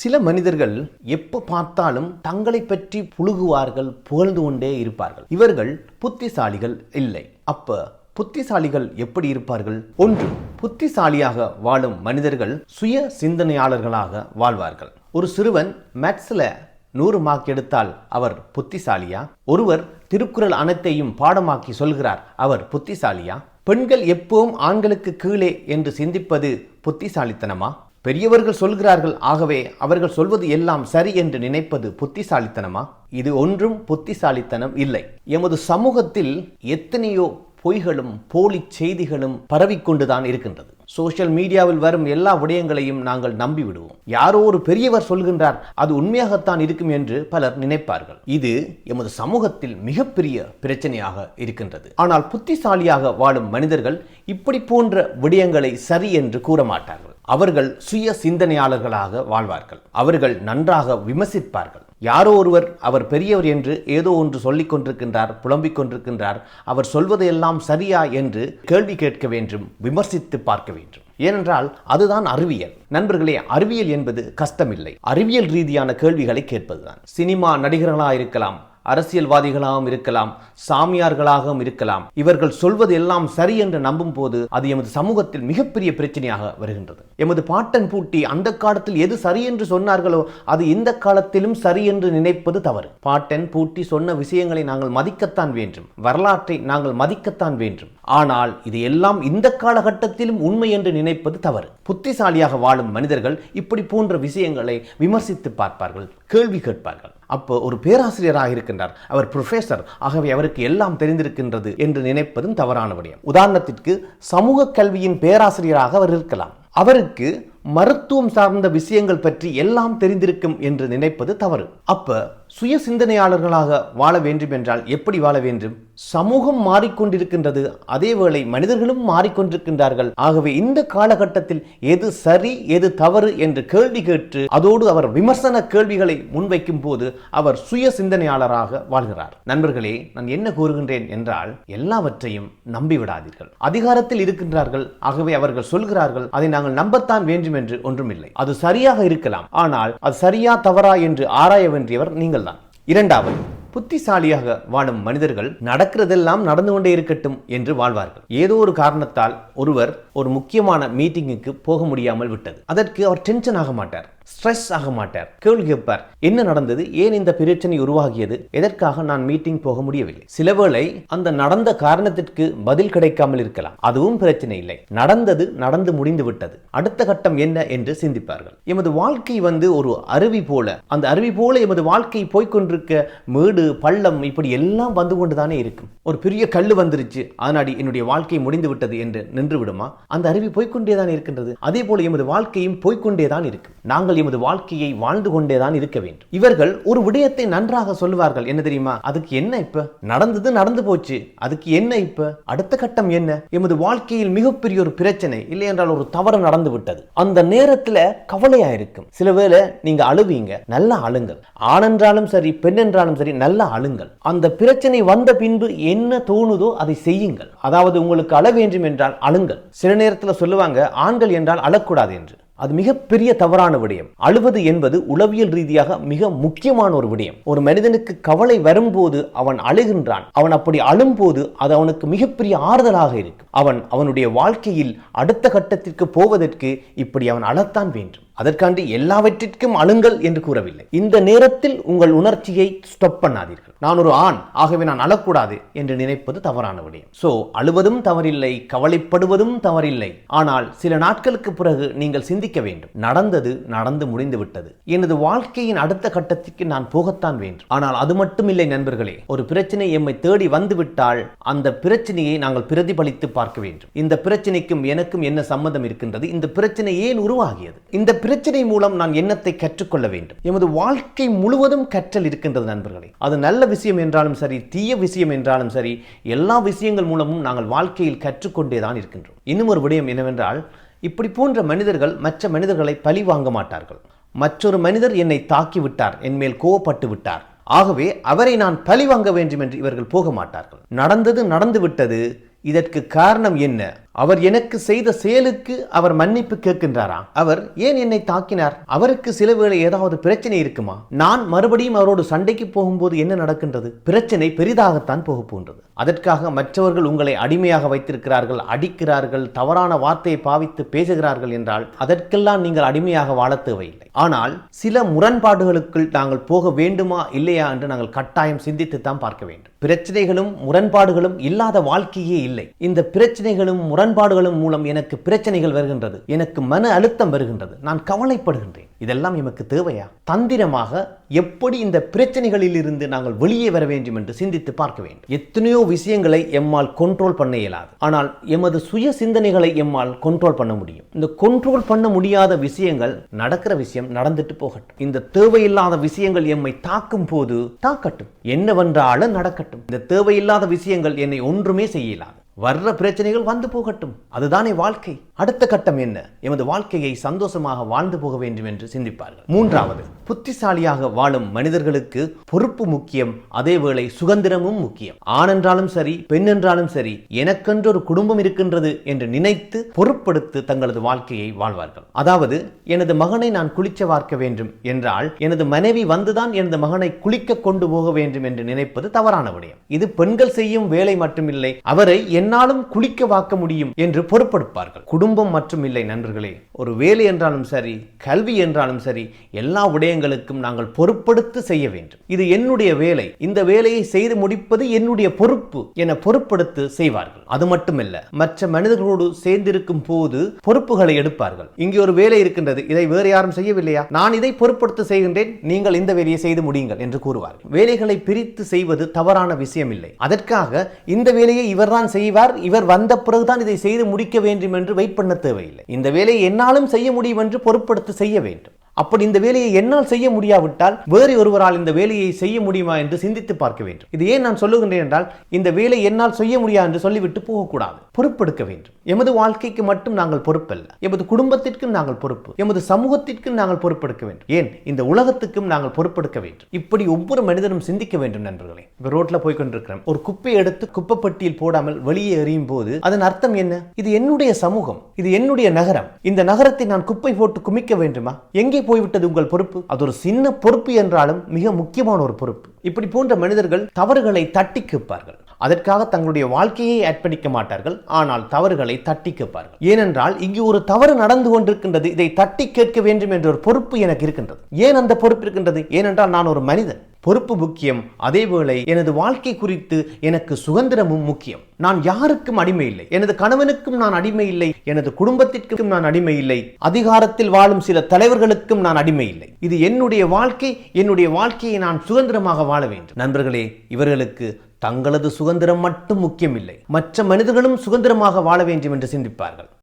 சில மனிதர்கள் எப்ப பார்த்தாலும் தங்களை பற்றி புழுகுவார்கள் புகழ்ந்து கொண்டே இருப்பார்கள். இவர்கள் புத்திசாலிகள் இல்லை. அப்ப புத்திசாலிகள் எப்படி இருப்பார்கள்? ஒன்று புத்திசாலியாக வாழும் மனிதர்கள் சுய சிந்தனையாளர்களாக வாழ்வார்கள். ஒரு சிறுவன் மேக்ஸ்ல நூறு மார்க் எடுத்தால் அவர் புத்திசாலியா? ஒருவர் திருக்குறள் அனைத்தையும் பாடமாக்கி சொல்கிறார் அவர் புத்திசாலியா? பெண்கள் எப்பவும் ஆண்களுக்கு கீழே என்று சிந்திப்பது புத்திசாலித்தனமா? பெரியவர்கள் சொல்கிறார்கள் ஆகவே அவர்கள் சொல்வது எல்லாம் சரி என்று நினைப்பது புத்திசாலித்தனமா? இது ஒன்றும் புத்திசாலித்தனம் இல்லை. எமது சமூகத்தில் எத்தனையோ பொய்களும் போலி செய்திகளும் பரவிக்கொண்டுதான் இருக்கின்றது. சோஷியல் மீடியாவில் வரும் எல்லா விடயங்களையும் நாங்கள் நம்பிவிடுவோம். யாரோ ஒரு பெரியவர் சொல்கின்றார் அது உண்மையாகத்தான் இருக்கும் என்று பலர் நினைப்பார்கள். இது எமது சமூகத்தில் மிகப்பெரிய பிரச்சனையாக இருக்கின்றது. ஆனால் புத்திசாலியாக வாழும் மனிதர்கள் இப்படி போன்ற விடயங்களை சரி என்று கூற மாட்டார்கள் அவர்கள் சுய சிந்தனையாளர்களாக வாழ்வார்கள். அவர்கள் நன்றாக விமர்சிப்பார்கள். யாரோ ஒருவர் அவர் பெரியவர் என்று ஏதோ ஒன்று சொல்லிக் கொண்டிருக்கின்றார் புலம்பிக் கொண்டிருக்கின்றார் அவர் சொல்வதையெல்லாம் சரியா என்று கேள்வி கேட்க வேண்டும் விமர்சித்து பார்க்க வேண்டும். ஏனென்றால் அதுதான் அறிவியல். நண்பர்களே அறிவியல் என்பது கஷ்டமில்லை. அறிவியல் ரீதியான கேள்விகளை கேட்பதுதான். சினிமா நடிகர்களாக இருக்கலாம் அரசியல்வாதிகளாகவும் இருக்கலாம் சாமியார்களாகவும் இருக்கலாம். இவர்கள் சொல்வது எல்லாம் சரி என்று நம்பும் போது அது எமது சமூகத்தில் மிகப்பெரிய பிரச்சனையாக வருகின்றது. எமது பாட்டன் பூட்டி அந்த காலத்தில் எது சரி என்று சொன்னார்களோ அது இந்த காலத்திலும் சரி என்று நினைப்பது தவறு. பாட்டன் பூட்டி சொன்ன விஷயங்களை நாங்கள் மதிக்கத்தான் வேண்டும். வரலாற்றை நாங்கள் மதிக்கத்தான் வேண்டும். ஆனால் இது எல்லாம் இந்த காலகட்டத்திலும் உண்மை என்று நினைப்பது தவறு. புத்திசாலியாக வாழும் மனிதர்கள் இப்படி போன்ற விஷயங்களை விமர்சித்து பார்ப்பார்கள் கேள்வி கேட்பார்கள். அப்போ ஒரு பேராசிரியராக இருக்கின்றார். அவர் ப்ரொஃபசர் ஆகவே அவருக்கு எல்லாம் தெரிந்திருக்கின்றது என்று நினைப்பதும் தவறான விடயம். உதாரணத்திற்கு சமூக கல்வியின் பேராசிரியராக அவர் இருக்கலாம். அவருக்கு மருத்துவம் சார்ந்த விஷயங்கள் பற்றி எல்லாம் தெரிந்திருக்கும் என்று நினைப்பது தவறு. அப்ப சுய சிந்தனையாளர்களாக வாழ வேண்டும் என்றால் எப்படி வாழ வேண்டும்? சமூகம் மாறிக்கொண்டிருக்கின்றது அதேவேளை மனிதர்களும் மாறிக்கொண்டிருக்கின்றார்கள். ஆகவே இந்த காலகட்டத்தில் எது சரி எது தவறு என்று கேள்வி கேட்டு அதோடு அவர் விமர்சன கேள்விகளை முன்வைக்கும் போது அவர் சுய சிந்தனையாளராக வாழ்கிறார். நண்பர்களே நான் என்ன கூறுகின்றேன் என்றால் எல்லாவற்றையும் நம்பிவிடாதீர்கள். அதிகாரத்தில் இருக்கின்றார்கள் ஆகவே அவர்கள் சொல்கிறார்கள் அதை நாங்கள் நம்பத்தான் வேண்டும் என்று ஒன்றுமில்லை. அது சரியாக இருக்கலாம் ஆனால் அது சரியா தவறா என்று ஆராய வேண்டியவர் நீங்கள். இரண்டாவது புத்திசாலியாக வாழும் மனிதர்கள் நடக்கிறதெல்லாம் நடந்து கொண்டே இருக்கட்டும் என்று வாழ்வார்கள். ஏதோ ஒரு காரணத்தால் ஒருவர் ஒரு முக்கியமான மீட்டிங்குக்கு போக முடியாமல் விட்டது. அதற்கு அவர் டென்ஷன் ஆக மாட்டார். ஸ்ட்ரெஸ் ஆக மாட்டார். கேள்வி கேட்பார் என்ன நடந்தது? ஏன் இந்த பிரச்சனை உருவாகியது? எதற்காக நான் மீட்டிங் போக முடியவில்லை? சிலவேளை அந்த நடந்த காரணத்திற்கு பதில் கிடைக்காமல் இருக்கலாம். அதுவும் பிரச்சனை இல்லை. நடந்தது நடந்து முடிந்து விட்டது. அடுத்த கட்டம் என்ன என்று சிந்திப்பார்கள். எமது வாழ்க்கை வந்து ஒரு அருவி போல. அந்த அருவி போல எமது வாழ்க்கை போய்கொண்டிருக்க மேடு பள்ளம் இப்படி எல்லாம் வந்து கொண்டுதானே இருக்கும். ஒரு பெரிய கல்லு வந்துருச்சு. அதனாடி என்னுடைய வாழ்க்கை முடிந்து விட்டது என்று நின்று விடுமா? அந்த அருவி போய்கொண்டேதான் இருக்கின்றது. அதே போல எமது வாழ்க்கையும் போய்கொண்டேதான் இருக்கும். நாங்கள் எமது வாழ்க்கையை வாழ்ந்து கொண்டேதான் இருக்க வேண்டும். இவர்கள் ஒரு விடயத்தை நன்றாக சொல்லுவார்கள். என்ன தெரியுமா? அதுக்கு என்ன இப்ப? நடந்தது நடந்து போச்சு. அதுக்கு என்ன இப்ப? அடுத்த கட்டம் என்ன? எமது வாழ்க்கையில் மிகப்பெரிய ஒரு பிரச்சனை இல்லை என்றால் ஒரு தவறு நடந்து விட்டது. அந்த நேரத்துல கவலையா இருக்கும். சில வேளை நீங்க அழுவீங்க நல்லா அழுங்கள். ஆணென்றாலும் சரி பெண் என்றாலும் சரி நல்லா அழுங்கள். அந்த பிரச்சனை வந்த பின்பு என்ன தோணுதோ அதை செய்யுங்கள். அதாவது உங்களுக்கு அழ வேண்டும் என்றால் அழுங்கள். சில நேரத்தில் சொல்லுவாங்க ஆண்கள் என்றால் அழக்கூடாது என்று. அது மிகப்பெரிய தவறான விடயம். அழுவது என்பது உளவியல் ரீதியாக மிக முக்கியமான ஒரு விடயம். ஒரு மனிதனுக்கு கவலை வரும்போது அவன் அழுகின்றான். அவன் அப்படி அழும்போது அது அவனுக்கு மிகப்பெரிய ஆறுதலாக இருக்கும். அவன் அவனுடைய வாழ்க்கையில் அடுத்த கட்டத்திற்கு போவதற்கு இப்படி அவன் அழத்தான் வேண்டும். அதற்காண்டி எல்லாவற்றிற்கும் அழுங்கள் என்று கூறவில்லை. இந்த நேரத்தில் உங்கள் உணர்ச்சியை ஸ்டாப் பண்ணாதீர்கள். நான் ஒரு ஆண் ஆகவே நான் அழக்கூடாது என்று நினைப்பது தவறான விடயம். சோ அழுவதும் தவறில்லை கவலைப்படுவதும் தவறில்லை. ஆனால் சில நாட்களுக்கு பிறகு நீங்கள் சிந்திக்க வேண்டும். நடந்தது நடந்து முடிந்து விட்டது. எனது வாழ்க்கையின் அடுத்த கட்டத்திற்கு நான் போகத்தான் வேண்டும். ஆனால் அது மட்டுமில்லை நண்பர்களே. ஒரு பிரச்சனை எம்மை தேடி வந்துவிட்டால் அந்த பிரச்சனையை நாங்கள் பிரதிபலித்து பார்க்க வேண்டும். இந்த பிரச்சனைக்கும் எனக்கும் என்ன சம்மதம் இருக்கின்றது? இந்த பிரச்சனை ஏன் உருவாகியது? இந்த பிரச்சனை மூலம் நான் எண்ணத்தை கற்றுக்கொள்ள வேண்டும். எமது வாழ்க்கை முழுவதும் கற்றல் இருக்கின்றது நண்பர்களே. அது நல்ல விஷயம் என்றாலும் சரி தீய விஷயம் என்றாலும் சரி எல்லா விஷயங்கள் மூலமும் நாங்கள் வாழ்க்கையில் கற்றுக்கொண்டேதான் இருக்கின்றோம். இன்னும் ஒரு விடயம் என்னவென்றால் இப்படி போன்ற மனிதர்கள் மற்ற மனிதர்களை பழி வாங்க மாட்டார்கள். மற்றொரு மனிதர் என்னை தாக்கி விட்டார் என் மேல் கோவப்பட்டு விட்டார். ஆகவே அவரை நான் பழி வாங்க வேண்டும் என்று இவர்கள் போக மாட்டார்கள். நடந்தது நடந்து விட்டது இதற்கு காரணம் என்ன? அவர் எனக்கு செய்த செயலுக்கு அவர் மன்னிப்பு கேட்கின்றாரா? அவர் ஏன் என்னை தாக்கினார்? அவருக்கு சில வேளை ஏதாவது பிரச்சனை இருக்குமா? நான் மறுபடியும் அவரோடு சண்டைக்கு போகும்போது என்ன நடக்கின்றது? பிரச்சனை பெரிதாகத்தான் போக போன்றது அதற்காக மற்றவர்கள் உங்களை அடிமையாக வைத்திருக்கிறார்கள் அடிக்கிறார்கள் தவறான வார்த்தையை பாவித்து பேசுகிறார்கள் என்றால் அதற்கெல்லாம் நீங்கள் அடிமையாக வாழ தேவையில்லை. ஆனால் சில முரண்பாடுகளுக்குள் நாங்கள் போக வேண்டுமா இல்லையா என்று நாங்கள் கட்டாயம் சிந்தித்து தான் பார்க்க வேண்டும். பிரச்சனைகளும் முரண்பாடுகளும் இல்லாத வாழ்க்கையே இல்லை. இந்த பிரச்சனைகளும் முரண்பாடுகளும் மூலம் எனக்கு பிரச்சனைகள் வருகின்றது எனக்கு மன அழுத்தம் வருகின்றது. நான் கவலைப்படுகின்றேன். இதெல்லாம் எமக்கு தேவையா? தந்திரமாக எப்படி இந்த பிரச்சனைகளில் இருந்து நாங்கள் வெளியே வர வேண்டும் என்று சிந்தித்து பார்க்க வேண்டும். எத்தனையோ விஷயங்களை எம்மால் கண்ட்ரோல் பண்ண இயலாது. ஆனால் எமது சுய சிந்தனைகளை எம்மால் கண்ட்ரோல் பண்ண முடியும். இந்த கண்ட்ரோல் பண்ண முடியாத விஷயங்கள் நடக்கிற விஷயம் நடந்துட்டு போகட்டும். இந்த தேவையில்லாத விஷயங்கள் எம்மை தாக்கும் போது தாக்கட்டும். என்னவென்றாலும் நடக்கட்டும். இந்த தேவையில்லாத விஷயங்கள் என்னை ஒன்றுமே செய்யலாம் வர்ற பிரச்சனைகள் வந்து போகட்டும். அதுதானே வாழ்க்கை. அடுத்த கட்டம் என்ன? எமது வாழ்க்கையை சந்தோஷமாக வாழ்ந்து போக வேண்டும் என்று சிந்திப்பார்கள். மூன்றாவது புத்திசாலியாக வாழும் மனிதர்களுக்கு பொறுப்பு முக்கியம் அதேவேளை சுதந்திரமும் முக்கியம். ஆணென்றாலும் சரி பெண் என்றாலும் சரி எனக்கென்று ஒரு குடும்பம் இருக்கின்றது என்று நினைத்து பொறுப்படுத்து தங்களது வாழ்க்கையை வாழ்வார்கள். அதாவது எனது மகனை நான் குளிக்க வார்க்க வேண்டும் என்றால் எனது மனைவி வந்துதான் எனது மகனை குளிக்க கொண்டு போக வேண்டும் என்று நினைப்பது தவறான விடயம். இது பெண்கள் செய்யும் வேலை மட்டுமில்லை அவரை என்னாலும் குளிக்க வாக்க முடியும் என்று பொறுப்படுப்பார்கள். குடும்பம் மற்றும் இல்லை நண்பர்களே ஒரு வேலை என்றாலும் சரி கல்வி என்றாலும் சரி எல்லா விடயங்களுக்கும் நாங்கள் பொறுப்படுத்து செய்ய வேண்டும். இது என்னுடைய வேலை. இந்த வேலையை செய்து முடிப்பது என்னுடைய பொறுப்பு என பொறுப்படுத்து செய்வார்கள். அது மட்டுமல்ல மற்ற மனிதர்களோடு சேர்ந்திருக்கும் போது பொறுப்புகளை எடுப்பார்கள். இங்கே ஒரு வேலை இருக்கின்றது. இதை வேறு யாரும் செய்யவில்லையா? நான் இதை பொறுப்படுத்து செய்கின்றேன். நீங்கள் இந்த வேலையை செய்து முடியுங்கள் என்று கூறுவார்கள். வேலைகளை பிரித்து செய்வது தவறான விஷயம் இல்லை அதற்காக இந்த வேலையை இவர்தான் செய்வார். இவர் வந்த பிறகுதான் இதை செய்து முடிக்க வேண்டும் என்று வெயிட் பண்ண தேவையில்லை. இந்த வேலையை என்னாலும் செய்ய முடியும் என்று பொருட்படுத்த செய்ய வேண்டும். அப்படி இந்த வேலையை என்னால் செய்ய முடியாவிட்டால் வேறு ஒருவரால் இந்த வேலையை செய்ய முடியுமா என்று சிந்தித்து பார்க்க வேண்டும். இது ஏன் நான் சொல்லுகின்றேன் என்றால் இந்த வேலை என்னால் செய்ய முடியாது என்று சொல்லிவிட்டு போகக்கூடாது. பொறுப்பெடுக்க வேண்டும். எமது வாழ்க்கைக்கு மட்டும் நாங்கள் பொறுப்பல்ல. எமது குடும்பத்திற்கும் நாங்கள் பொறுப்பு. எமது சமூகத்திற்கும் நாங்கள் பொறுப்பெடுக்க வேண்டும். ஏன்? இந்த உலகத்துக்கும் நாங்கள் பொறுப்பெடுக்க வேண்டும். இப்படி ஒவ்வொரு மனிதனும் சிந்திக்க வேண்டும் நண்பர்களே. இப்போ ரோட்ல போய் கொண்டிருக்கிறோம் ஒரு குப்பை எடுத்து குப்பைப்பட்டியில் போடாமல் வெளியே எறியும் போது அதன் அர்த்தம் என்ன? இது என்னுடைய சமூகம். இது என்னுடைய நகரம். இந்த நகரத்தை நான் குப்பை போட்டு குமிக்க வேண்டுமா? எங்கே போய்விட்டது உங்கள் பொறுப்பு? அது ஒரு சின்ன பொறுப்பு என்றாலும் மிக முக்கியமான ஒரு பொறுப்பு. இப்படி போன்ற மனிதர்கள் தவறுகளை தட்டி கேட்பார்கள் அதற்காக தங்களுடைய வாழ்க்கையை அர்ப்பணிக்க மாட்டார்கள். ஆனால் தவறுகளை தட்டி கேட்பார்கள் ஏனென்றால் இங்கு ஒரு தவறு நடந்து கொண்டிருக்கின்றது. இதை தட்டி கேட்க வேண்டும் என்ற ஒரு பொறுப்பு எனக்கு இருக்கின்றது. ஏன் அந்த பொறுப்பு இருக்கின்றது? ஏனென்றால் நான் ஒரு மனிதன். பொறுப்பு முக்கியம். அதேவேளை எனது வாழ்க்கை குறித்து எனக்கு சுதந்திரமும் முக்கியம். நான் யாருக்கும் அடிமை இல்லை. எனது கணவனுக்கும் நான் அடிமை இல்லை. எனது குடும்பத்திற்கும் நான் அடிமை இல்லை. அதிகாரத்தில் வாழும் சில தலைவர்களுக்கும் நான் அடிமை இல்லை. இது என்னுடைய வாழ்க்கை. என்னுடைய வாழ்க்கையை நான் சுதந்திரமாக வாழ வேண்டும். நண்பர்களே இவர்களுக்கு தங்களது சுதந்திரம் மட்டும் முக்கியமில்லை. மற்ற மனிதர்களும் சுதந்திரமாக வாழ வேண்டும் என்று சிந்திப்பார்கள்.